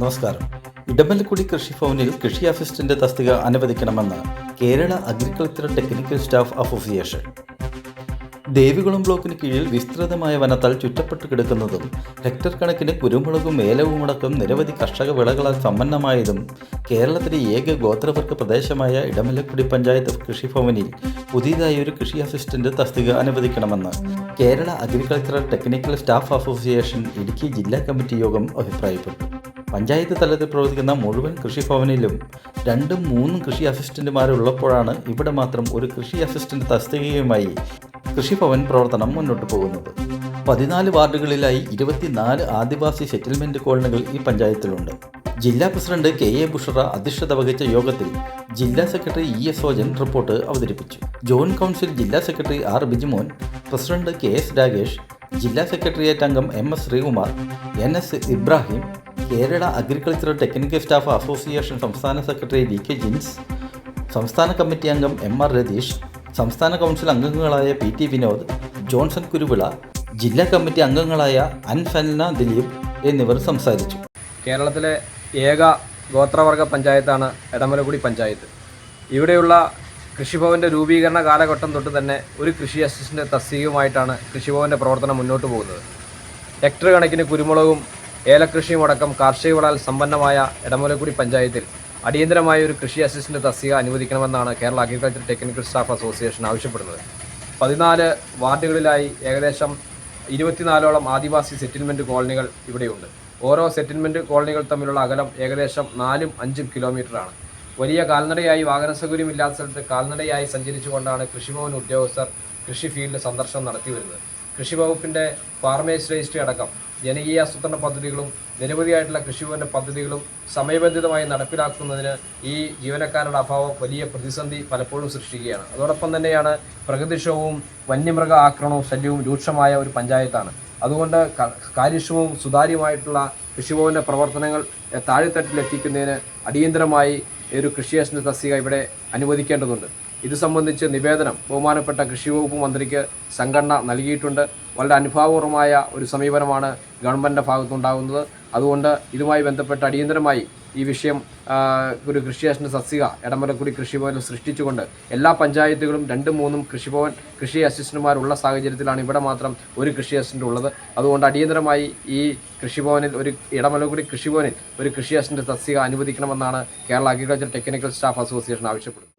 നമസ്കാരം. ഇടമലക്കുടി കൃഷി ഭവനിൽ കൃഷി അസിസ്റ്റന്റ് തസ്തിക അനുവദിക്കണമെന്ന് Kerala agriculture technical staff association. Devikulam ബ്ലോക്കിന് കീഴിൽ വിസ്തൃതമായ വനത്താൽ ചുറ്റപ്പെട്ട് കിടക്കുന്നതും ഹെക്ടർ കണക്കിന് കുരുമുളകും ഏലവുമടക്കം നിരവധി കർഷക വിളകളാൽ സമ്പന്നമായതും കേരളത്തിലെ ഏക ഗോത്രവർഗ പ്രദേശമായ ഇടമലക്കുടി പഞ്ചായത്ത് കൃഷിഭവനിൽ പുതിയതായി ഒരു കൃഷി അസിസ്റ്റന്റ് തസ്തിക അനുവദിക്കണമെന്ന് Kerala agricultural technical staff association Idukki ജില്ലാ കമ്മിറ്റി യോഗം അഭിപ്രായപ്പെട്ടു. പഞ്ചായത്ത് തലത്തിൽ പ്രവർത്തിക്കുന്ന മുഴുവൻ കൃഷിഭവനിലും രണ്ടും മൂന്നും കൃഷി അസിസ്റ്റന്റുമാരുള്ളപ്പോഴാണ് ഇവിടെ മാത്രം ഒരു കൃഷി അസിസ്റ്റന്റ് തസ്തികയുമായി കൃഷിഭവൻ പ്രവർത്തനം മുന്നോട്ട് പോകുന്നത്. പതിനാല് വാർഡുകളിലായി ഇരുപത്തിനാല് ആദിവാസി സെറ്റിൽമെന്റ് കോളനികൾ ഈ പഞ്ചായത്തിലുണ്ട്. ജില്ലാ പ്രസിഡന്റ് കെ എ ബുഷറ അധ്യക്ഷത വഹിച്ച യോഗത്തിൽ ജില്ലാ secretary E S Ojan report അവതരിപ്പിച്ചു. ജോൺ കൗൺസിൽ ജില്ലാ secretary R Bijimon president K S Ragesh ജില്ലാ സെക്രട്ടേറിയറ്റ് അംഗം M S Sreekumar N S Ibrahim Kerala agricultural technical staff association സംസ്ഥാന സെക്രട്ടറി വി കെ ജിൻസ് സംസ്ഥാന കമ്മിറ്റി അംഗം എം ആർ രതീഷ് സംസ്ഥാന council അംഗങ്ങളായ P T Vinod Johnson Kuruvila ജില്ലാ committee അംഗങ്ങളായ അൻഫന ദിലീപ് എന്നിവർ സംസാരിച്ചു. കേരളത്തിലെ ഏക ഗോത്രവർഗ പഞ്ചായത്താണ് എടമലക്കുടി പഞ്ചായത്ത്. ഇവിടെയുള്ള കൃഷിഭവന്റെ രൂപീകരണ കാലഘട്ടം തൊട്ട് തന്നെ ഒരു കൃഷി അസിസ്റ്റന്റ് തസ്തികയുമായിട്ടാണ് കൃഷിഭവന്റെ പ്രവർത്തനം മുന്നോട്ട് പോകുന്നത്. ഹെക്ടർ കണക്കിന് കുരുമുളകും ഏലകൃഷിയും അടക്കം കാർഷിക വിളാൽ സമ്പന്നമായ എടമലക്കുടി പഞ്ചായത്തിൽ അടിയന്തരമായ ഒരു കൃഷി അസിസ്റ്റന്റ് തസ്തിക അനുവദിക്കണമെന്നാണ് Kerala agriculture technical staff association ആവശ്യപ്പെടുന്നത്. പതിനാല് വാർഡുകളിലായി ഏകദേശം ഇരുപത്തിനാലോളം ആദിവാസി സെറ്റിൽമെന്റ് കോളനികൾ ഇവിടെയുണ്ട്. ഓരോ സെറ്റിൽമെന്റ് കോളനികൾ തമ്മിലുള്ള അകലം ഏകദേശം നാലും അഞ്ചും കിലോമീറ്ററാണ്. വലിയ കാൽനടയായി വാഹന സൗകര്യമില്ലാത്ത സ്ഥലത്ത് കാൽനടയായി സഞ്ചരിച്ചുകൊണ്ടാണ് കൃഷിഭവൻ ഉദ്യോഗസ്ഥർ കൃഷി ഫീൽഡ് സന്ദർശനം നടത്തി വരുന്നത് കൃഷി വകുപ്പിന്റെ ഫാർമേഴ്സ് രജിസ്ട്രി അടക്കം ജനകീയ ആസൂത്രണ പദ്ധതികളും നിരവധിയായിട്ടുള്ള കൃഷിഭവന്റെ പദ്ധതികളും സമയബന്ധിതമായി നടപ്പിലാക്കുന്നതിന് ഈ ജീവനക്കാരുടെ അഭാവം വലിയ പ്രതിസന്ധി പലപ്പോഴും സൃഷ്ടിക്കുകയാണ്. അതോടൊപ്പം തന്നെയാണ് പ്രകൃതിക്ഷോഭവും വന്യമൃഗ ആക്രമണവും ശല്യവും രൂക്ഷമായ ഒരു പഞ്ചായത്താണ്. അതുകൊണ്ട് കാര്യക്ഷമവും സുതാര്യമായിട്ടുള്ള കൃഷിഭവന്റെ പ്രവർത്തനങ്ങൾ താഴെത്തട്ടിലെത്തിക്കുന്നതിന് അടിയന്തരമായി ഒരു കൃഷി അസിസ്റ്റന്റ് തസ്തിക ഇവിടെ അനുവദിക്കേണ്ടതുണ്ട്. ഇത് സംബന്ധിച്ച് നിവേദനം ബഹുമാനപ്പെട്ട കൃഷി വകുപ്പ് മന്ത്രിക്ക് സംഘടന നൽകിയിട്ടുണ്ട്. വളരെ അനുഭാവപൂർവമായ ഒരു സമീപനമാണ് ഗവൺമെന്റിന്റെ ഭാഗത്തുണ്ടാകുന്നത് അതുകൊണ്ട് ഇതുമായി ബന്ധപ്പെട്ട് അടിയന്തരമായി ഈ വിഷയം ഒരു കൃഷി അസിസ്റ്റന്റ് തസ്തിക എടമലക്കുടി കൃഷിഭവനിൽ സൃഷ്ടിച്ചുകൊണ്ട് എല്ലാ പഞ്ചായത്തുകളും രണ്ടും മൂന്നും കൃഷിഭവൻ കൃഷി അസിസ്റ്റന്റുമാരുള്ള സാഹചര്യത്തിലാണ് ഇവിടെ മാത്രം ഒരു കൃഷി അസിസ്റ്റന്റ് ഉള്ളത്. അതുകൊണ്ട് അടിയന്തരമായി ഈ കൃഷിഭവനിൽ ഒരു ഇടമലക്കുടി കൃഷിഭവനിൽ ഒരു കൃഷി അസിസ്റ്റന്റ് സസ്യക അനുവദിക്കണമെന്നാണ് Kerala agriculture technical staff association ആവശ്യപ്പെടുന്നത്.